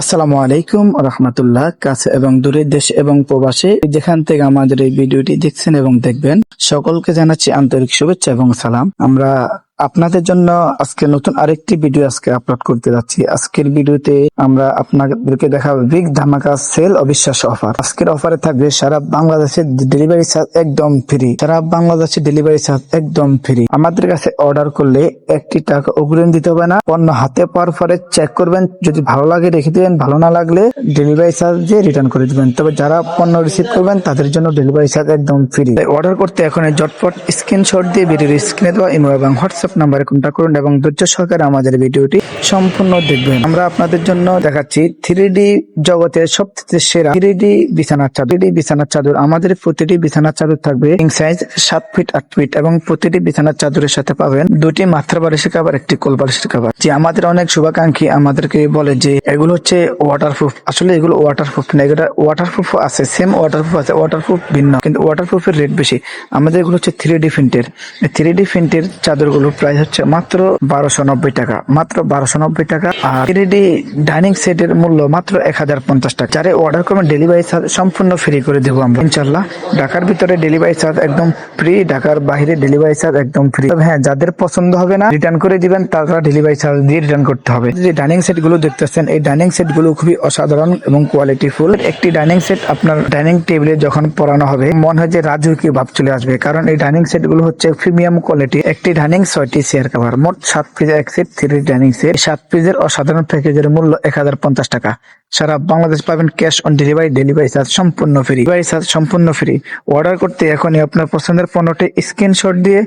আসসালামু আলাইকুম রহমতুল্লাহ, কাছে এবং দূরের দেশ এবং প্রবাসে। যেখান থেকে আমাদের এই ভিডিওটি দেখছেন এবং দেখবেন, সকলকে জানাচ্ছি আন্তরিক শুভেচ্ছা এবং সালাম। আমরা আপনাদের জন্য আজকে নতুন আরেকটি ভিডিও আজকে আপলোড করতে যাচ্ছি। আজকের ভিডিওতে আমরা আপনাদেরকে দেখাবো বিগ ধামাকা সেল অবিশ্বাস অফার আজকের অফারে থাকবে সারা বাংলাদেশের ডেলিভারি চার্জ একদম ফ্রি সারা বাংলাদেশের ডেলিভারি চার্জ একদম ফ্রি আমাদের কাছে অর্ডার করলে একটি টাকা অগ্রিম দিতে হবে না। পণ্য হাতে পাওয়ার পরে চেক করবেন। যদি ভালো লাগে রেখে দিবেন, ভালো না লাগলে ডেলিভারি চার্জ দিয়ে রিটার্ন করে দিবেন। তবে যারা পণ্য রিসিভ করবেন, তাদের জন্য ডেলিভারি চার্জ একদম ফ্রি অর্ডার করতে এখন ঝটপট স্ক্রিনশট দিয়ে ভিডিওর স্ক্রিনে দেওয়া ইমো এবং হোয়াটসঅ্যাপ নাম্বারে কন্ট্যাক্ট করুন এবং ধৈর্য সহকারে আমাদের ভিডিওটি সম্পূর্ণ দেখবেন। আমরা আপনাদের জন্য দেখাচ্ছি থ্রি ডি জগতের সবচেয়ে সেরা থ্রি ডি বিছানার চাদর। থ্রি ডি বিছানার চাদর আমাদের প্রতিটি বিছানার চাদর থাকবে কিং সাইজ সাত ফিট আট ফিট এবং প্রতিটি বিছানার চাদরের সাথে পাবেন দুটি মাত্রা বালিশের কাবার একটি কোল বালিশের কাবার যে আমাদের অনেক শুভাকাঙ্ক্ষী আমাদেরকে বলে যে এগুলো হচ্ছে ওয়াটারপ্রুফ আসলে এগুলো ওয়াটারপ্রুফ না, এগুলো ওয়াটার ওয়াটারপ্রুফ আছে সেম ওয়াটারপ্রুফ আছে ওয়াটারপ্রুফ ভিন্ন, কিন্তু ওয়াটার ওয়াটারপ্রুফের রেট বেশি। আমাদের এগুলো হচ্ছে থ্রি ডি প্রিন্টের থ্রি ডি প্রিন্টের চাদরগুলোর প্রাইস হচ্ছে মাত্র বারোশো নব্বই টাকা। মাত্র বারোশো নব্বই টাকা। আর থ্রি ডি ডাইনিং সেটের মূল্য মাত্র এক হাজার পঞ্চাশ টাকা। যারা অর্ডার করবেন ডেলিভারি চার্জ সম্পূর্ণ ফ্রি করে দেবো আমরা। ইনশাল্লাহ ঢাকার ভিতরে ডেলিভারি চার্জ একদম ফ্রি ঢাকার বাইরে ডেলিভারি চার্জ একদম ফ্রি হ্যাঁ যাদের পছন্দ হবে না রিটার্ন করে দিবেন, তারা ডেলিভারি চার্জ দিয়ে রিটার্ন করতে হবে। যে ডাইনিং সেটগুলো দেখতেছেন, এই ডাইনিং সেটগুলো খুবই অসাধারণ এবং কোয়ালিটি ফুল একটি ডাইনিং সেট আপনার ডাইনিং টেবিলে যখন পরানো হবে, মনে হয় যে রাজকীয় ভাব চলে আসবে। কারণ এই ডাইনিং সেটগুলো হচ্ছে প্রিমিয়াম কোয়ালিটি একটি ডাইনিং ছয়টি চেয়ার কভার মোট সাত পিসের এক সেট থ্রি ডাইনিং সেট সাত পিসের অসাধারণ প্যাকেজের মূল্য এক হাজার পঞ্চাশ টাকা। সারা বাংলাদেশ পাবেন cash on delivery delivery charge সম্পূর্ণ ফ্রি ডেলিভারি চার্জ সম্পূর্ণ ফ্রি অর্ডার করতে এখনই আপনার পছন্দের পণ্যটি স্ক্রিনশট দিয়ে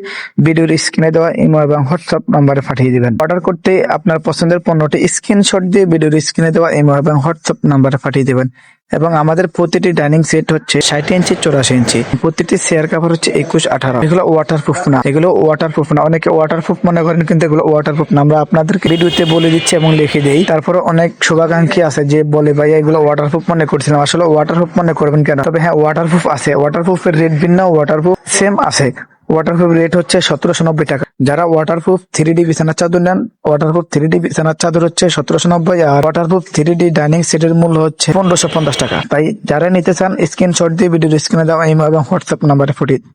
ভিডিওর স্ক্রিনে দেওয়া ইমো এবং হোয়াটসঅ্যাপ নম্বরে পাঠিয়ে দিবেন। অর্ডার করতে আপনার পছন্দের পণ্যটি স্ক্রিনশট দিয়ে ভিডিওর স্ক্রিনে দেওয়া ইমো এবং হোয়াটসঅ্যাপ নম্বরে পাঠিয়ে দিবেন। এবং আমাদের প্রতিটি ডাইনিং সেট হচ্ছে ষাট ইঞ্চি, চৌরাশি ইঞ্চি। প্রতিটি চেয়ার কাভার হচ্ছে একুশ, আঠারো। এগুলো ওয়াটার প্রুফ না। এগুলো ওয়াটার প্রুফ না। অনেকে ওয়াটার প্রুফ মনে করেন, কিন্তু এগুলো ওয়াটার প্রুফ না। আমরা আপনাদেরকে ভিডিওতে বলে দিচ্ছি এবং লিখে দিই। তারপরে অনেক শুভাকাঙ্ক্ষী আছে যে বলে ভাই এগুলো ওয়াটার প্রুফ মনে করছিলাম। আসলে ওয়াটার প্রুফ মনে করবেন কেন? তবে হ্যাঁ ওয়াটার প্রুফ আছে। ওয়াটার প্রুফের রেট ভিন্ন ওয়াটার প্রুফ সেম আছে। ওয়াটারপ্রুফ রেট হচ্ছে সতেরোশো নব্বই টাকা। যারা ওয়াটারপ্রুফ থ্রি ডি বিছানার চাদর নেন ওয়াটারপ্রুফ থ্রি ডি বিছানার চাদর হচ্ছে সতেরোশো নব্বই আর ওয়াটারপ্রুফ থ্রি ডি ডাইনিং সেটের মূল্য হচ্ছে পনেরোশো পঞ্চাশ টাকা। তাই যারা নিতে চান স্ক্রিনশট দিয়ে ভিডিওর স্ক্রিনে দেওয়া ইমো এবং হোয়াটসঅ্যাপ নাম্বারে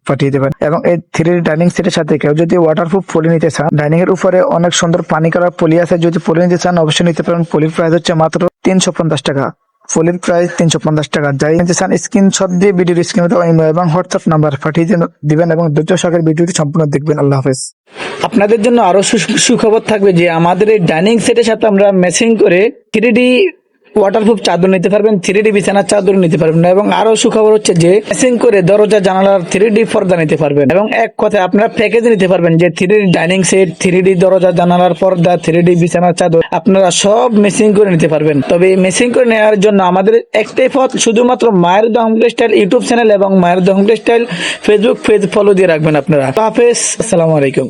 পাঠিয়ে দেবেন। এবং এই থ্রি ডি ডাইনিং সেটের সাথে কেউ যদি ওয়াটারপ্রুফ পলি নিতে চান ডাইনিং এর উপরে অনেক সুন্দর পানি কালার পলি আছে। যদি পলি নিতে চান, অবশ্যই নিতে পারেন। পলির প্রাইস হচ্ছে মাত্র তিনশো পঞ্চাশ টাকা। ফুলের প্রাইস তিনশো পঞ্চাশ টাকা। যাই নিতে চান, স্ক্রিনশট দিয়ে ভিডিওর স্ক্রিনে এবং হোয়াটসঅ্যাপ নাম্বার পাঠিয়ে দিবেন এবং ধৈর্য সহকারে ভিডিওটি সম্পূর্ণ দেখবেন। আল্লাহ হাফেজ। আপনাদের জন্য আরও সুখবর থাকবে যে আমাদের এই ডাইনিং সেটের সাথে আমরা ম্যাচিং করে থ্রি ওয়াটারপ্রুফ চাদর নিতে পারবেন থ্রি ডি বিছানার চাদর নিতে পারবেন এবং আরও সুখবর হচ্ছে যে ম্যাচিং করে দরজা, জানালার থ্রি ডি পর্দা নিতে পারবেন। এবং এক কথায় আপনারা প্যাকেজ নিতে পারবেন যে three D dining set three D দরজা, জানালার পর্দা থ্রি ডি বিছানার চাদর, আপনারা সব মেসিং করে নিতে পারবেন। তবে মেসিং করে নেওয়ার জন্য আমাদের একটাই পথ, শুধুমাত্র মায়ের দহম স্টাইল ইউটিউব চ্যানেল এবং মায়ের দহম স্টাইল ফেসবুক পেজ ফলো দিয়ে রাখবেন আপনারা। হাফেজ, আসসালামু আলাইকুম।